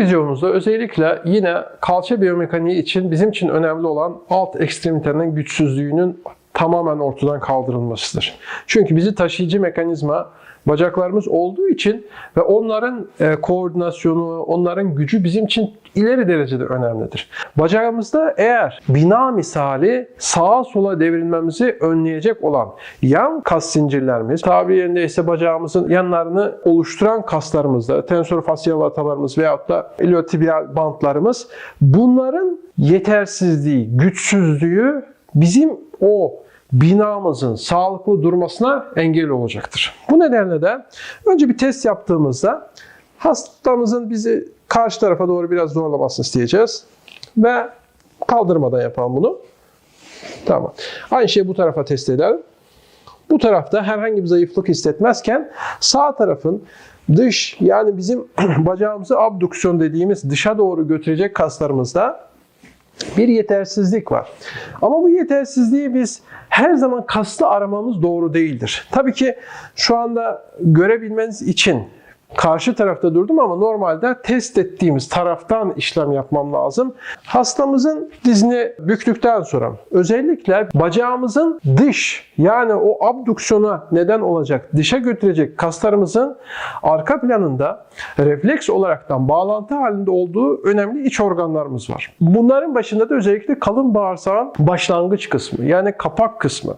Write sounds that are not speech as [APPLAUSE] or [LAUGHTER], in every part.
videomuzda özellikle yine kalça biyomekaniği için bizim için önemli olan alt ekstremitenin güçsüzlüğünün tamamen ortadan kaldırılmasıdır. Çünkü bizi taşıyıcı mekanizma bacaklarımız olduğu için ve onların e, koordinasyonu, onların gücü bizim için ileri derecede önemlidir. Bacağımızda eğer bina misali sağa sola devrilmemizi önleyecek olan yan kas zincirlerimiz, tabiri yerinde ise bacağımızın yanlarını oluşturan kaslarımızda, tensor fasyal atalarımız veyahut da iliotibial bantlarımız bunların yetersizliği, güçsüzlüğü bizim o binamızın sağlıklı durmasına engel olacaktır. Bu nedenle de önce bir test yaptığımızda hastamızın bizi karşı tarafa doğru biraz zorlamasını isteyeceğiz. Ve kaldırmadan yapalım bunu. Tamam. Aynı şeyi bu tarafa test edelim. Bu tarafta herhangi bir zayıflık hissetmezken sağ tarafın dış yani bizim [CLEARS THROAT] bacağımızı abduksiyon dediğimiz dışa doğru götürecek kaslarımızda bir yetersizlik var. Ama bu yetersizliği biz her zaman kaslı aramamız doğru değildir. Tabii ki şu anda görebilmeniz için karşı tarafta durdum ama normalde test ettiğimiz taraftan işlem yapmam lazım. Hastamızın dizini büktükten sonra özellikle bacağımızın dış yani o abduksiyona neden olacak, dışa götürecek kaslarımızın arka planında refleks olaraktan bağlantı halinde olduğu önemli iç organlarımız var. Bunların başında da özellikle kalın bağırsağın başlangıç kısmı yani kapak kısmı.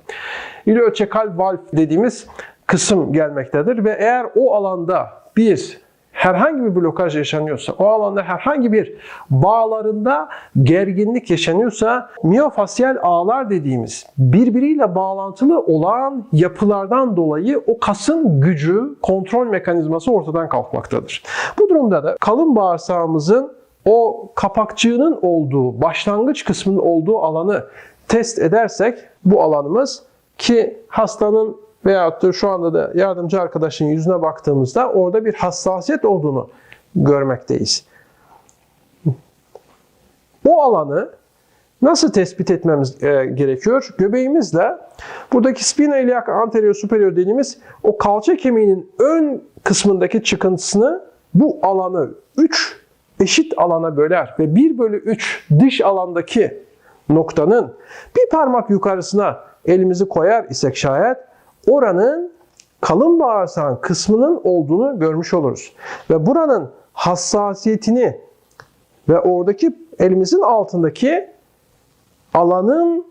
İlioçekal valv dediğimiz kısım gelmektedir ve eğer o alanda bir herhangi bir blokaj yaşanıyorsa, o alanda herhangi bir bağlarında gerginlik yaşanıyorsa miyofasyal ağlar dediğimiz birbiriyle bağlantılı olan yapılardan dolayı o kasın gücü, kontrol mekanizması ortadan kalkmaktadır. Bu durumda da kalın bağırsağımızın o kapakçığının olduğu, başlangıç kısmının olduğu alanı test edersek bu alanımız ki hastanın veyahut da şu anda da yardımcı arkadaşın yüzüne baktığımızda orada bir hassasiyet olduğunu görmekteyiz. O alanı nasıl tespit etmemiz e, gerekiyor? Göbeğimizle buradaki spina iliac anterior superior dediğimiz o kalça kemiğinin ön kısmındaki çıkıntısını bu alanı 3 eşit alana böler ve 1 bölü 3 dış alandaki noktanın bir parmak yukarısına elimizi koyar isek şayet oranın kalın bağırsağın kısmının olduğunu görmüş oluruz. Ve buranın hassasiyetini ve oradaki elimizin altındaki alanın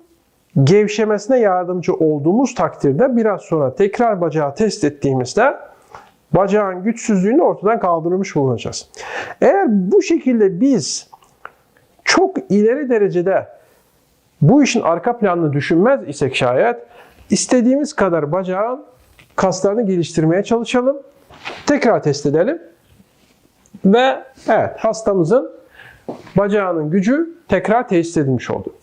gevşemesine yardımcı olduğumuz takdirde biraz sonra tekrar bacağı test ettiğimizde bacağın güçsüzlüğünü ortadan kaldırmış bulunacağız. Eğer bu şekilde biz çok ileri derecede bu işin arka planını düşünmez isek şayet istediğimiz kadar bacağın kaslarını geliştirmeye çalışalım. Tekrar test edelim. Ve evet hastamızın bacağının gücü tekrar tesis edilmiş oldu.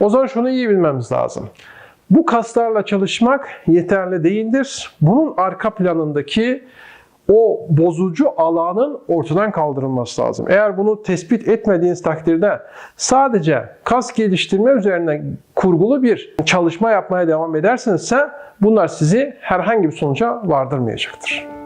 O zaman şunu iyi bilmemiz lazım. Bu kaslarla çalışmak yeterli değildir. Bunun arka planındaki o bozucu alanın ortadan kaldırılması lazım. Eğer bunu tespit etmediğiniz takdirde sadece kas geliştirme üzerine kurgulu bir çalışma yapmaya devam edersinizse bunlar sizi herhangi bir sonuca vardırmayacaktır.